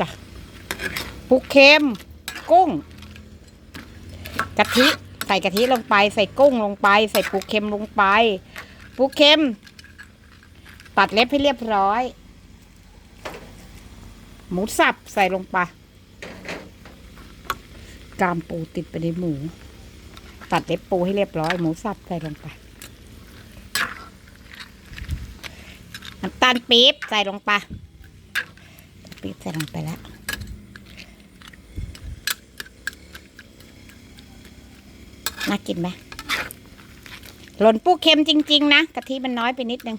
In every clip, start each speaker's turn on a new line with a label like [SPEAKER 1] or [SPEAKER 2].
[SPEAKER 1] จ้ะปูเค็มกุ้ง กะทิใส่กะทิลงไป ใส่กุ้งลงไป ใส่ปูเค็มลงไปปูเค็ม ตัดเล็บให้เรียบร้อย หมูสับใส่ลงไปกามปูติดไปในหมู ตัดเล็บปูให้เรียบร้อย หมูสับใส่ลงไปน้ำตาลปี๊บใส่ลงไป ปี๊บใส่ลงไปแล้วน่ากินไหมหล่นปูเค็มจริง ๆ นะกะทิมันน้อยไปนิดนึง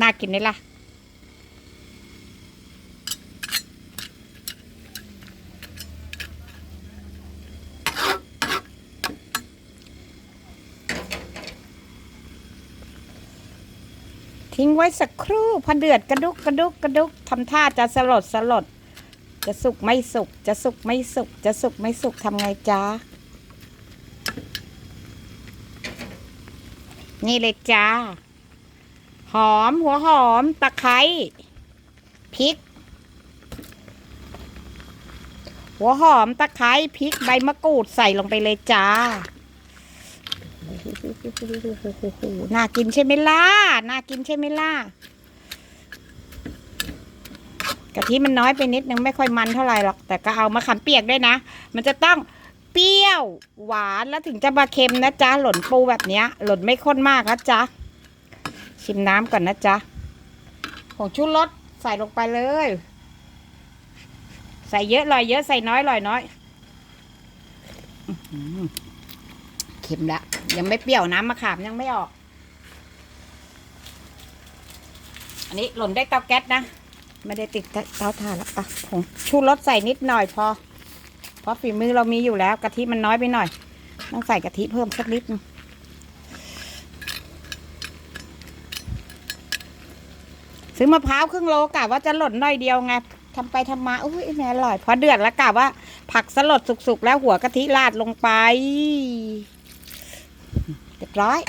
[SPEAKER 1] น่ากินไหมล่ะ ทิ้งไว้สักครู่พอเดือดกระดุกกระดุกกระดุกทำท่าจะสลดสลด จะสุกไม่สุก จะสุกไม่สุก จะสุกไม่สุกทำไงจ้านี่เลยจ้า หอมหัวหอมตะไคร้พริก หัวหอมตะไคร้พริกใบมะกรูดใส่ลงไปเลยจ้า น่ากินใช่ไหมล่ะ น่ากินใช่ไหมล่ะ กะทิมันน้อยไปนิดนึงไม่ค่อยมันเท่าไหร่หรอก แต่ก็เอามะขามเปียกด้วยนะ มันจะต้องเปรี้ยว หวานแล้วถึงจะมาเค็มนะจ๊ะ หล่นปูแบบเนี้ย หล่นไม่ข้นมากนะจ๊ะ ชิมน้ำก่อนนะจ๊ะผงชูรสใส่ลงไปเลย ใส่เยอะลอยเยอะใส่น้อยลอยน้อยอื้อหือเค็มละยังไม่เปรี้ยวน้ำมะขามยังไม่ออก อันนี้หล่นได้เตาแก๊สนะไม่ได้ติดเตาถ่านแล้วอะผงชูรสใส่นิดหน่อยพอ เพราะฝีมือเรามีอยู่แล้วกะทิมันน้อยไปหน่อย ต้องใส่กะทิเพิ่มสักนิดนึงซื้อมะพร้าวครึ่งโลกะว่าจะหล่นหน่อยเดียวไงทำไปทำมาอุ้ยแม่อร่อยพอเดือดแล้วกะว่า ผักสลดสุกๆแล้วหัวกะทิราดลงไป เรียบร้อย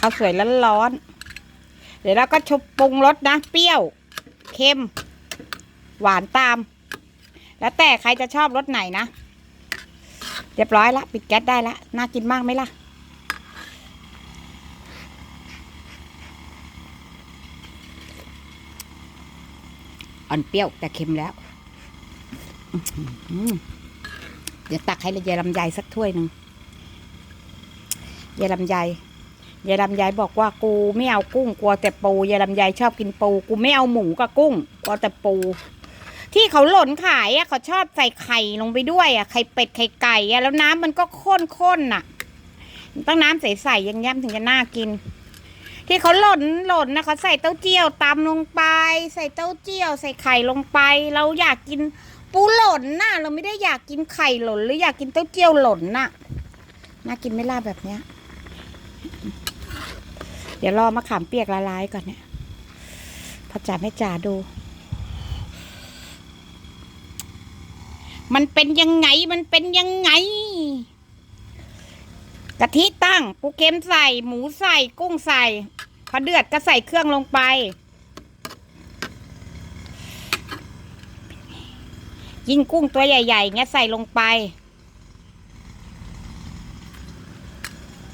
[SPEAKER 1] ข้าวสวยร้อนๆเดี๋ยวเราก็ชุบปรุงรสนะ เปรี้ยว เค็ม หวานตาม แล้วแต่ใครจะชอบรสไหนนะ เรียบร้อยละปิดแก๊สได้ละ น่ากินมากไหมล่ะอ่อนเปรี้ยวแต่เค็มแล้วอื้อหือเดี๋ยวตักให้ยายลำไยสักถ้วยหนึ่งยายลำไยยายลำไยบอกว่ากูไม่เอากุ้งกลัวแต่ปูยายลำไยชอบกินปู กูไม่เอาหมูกับกุ้งกลัวแต่ปู ที่เขาหล่นขายอะเขาชอบใส่ไข่ลงไปด้วยอะไข่เป็ดไข่ไก่อะแล้วน้ำมันก็ข้นๆน่ะ ต้องน้ำใสๆยังแย้มถึงจะน่ากิน ที่เขาหล่นหล่นนะเขาใส่เต้าเจี้ยวตำลงไป ใส่เต้าเจี้ยว ใส่ไข่ลงไป เราอยากกิน ปูหล่นน่ะ เราไม่ได้อยากกินไข่หล่นหรืออยากกินเต้าเจี้ยวหล่นน่ะ น่ากินไม่ล่าแบบเนี้ย เดี๋ยวรอมะขามเปียกละลายก่อนเนี่ยพอจ่าแม่จ่าดู มันเป็นยังไงมันเป็นยังไงกะทิตั้งปูเค็มใส่ หมูใส่ กุ้งใส่ พอเดือดก็ใส่เครื่องลงไป ยิ่งกุ้งตัวใหญ่ๆเงี้ยใส่ลงไป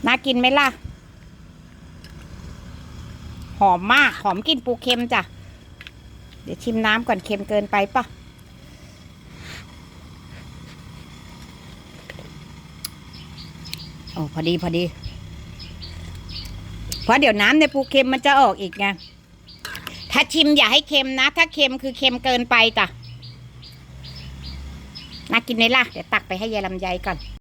[SPEAKER 1] น่ากินไหมล่ะ หอมมาก หอมกลิ่นปูเค็มจ้ะ เดี๋ยวชิมน้ำก่อนเค็มเกินไปปะโอ้พอดีพอดี เพราะเดี๋ยวน้ำในปูเค็มมันจะออกอีกไง ถ้าชิมอย่าให้เค็มนะ ถ้าเค็มคือเค็มเกินไปจ้ะ น่ากินไหมล่ะ เดี๋ยวตักไปให้ยายลำไยก่อน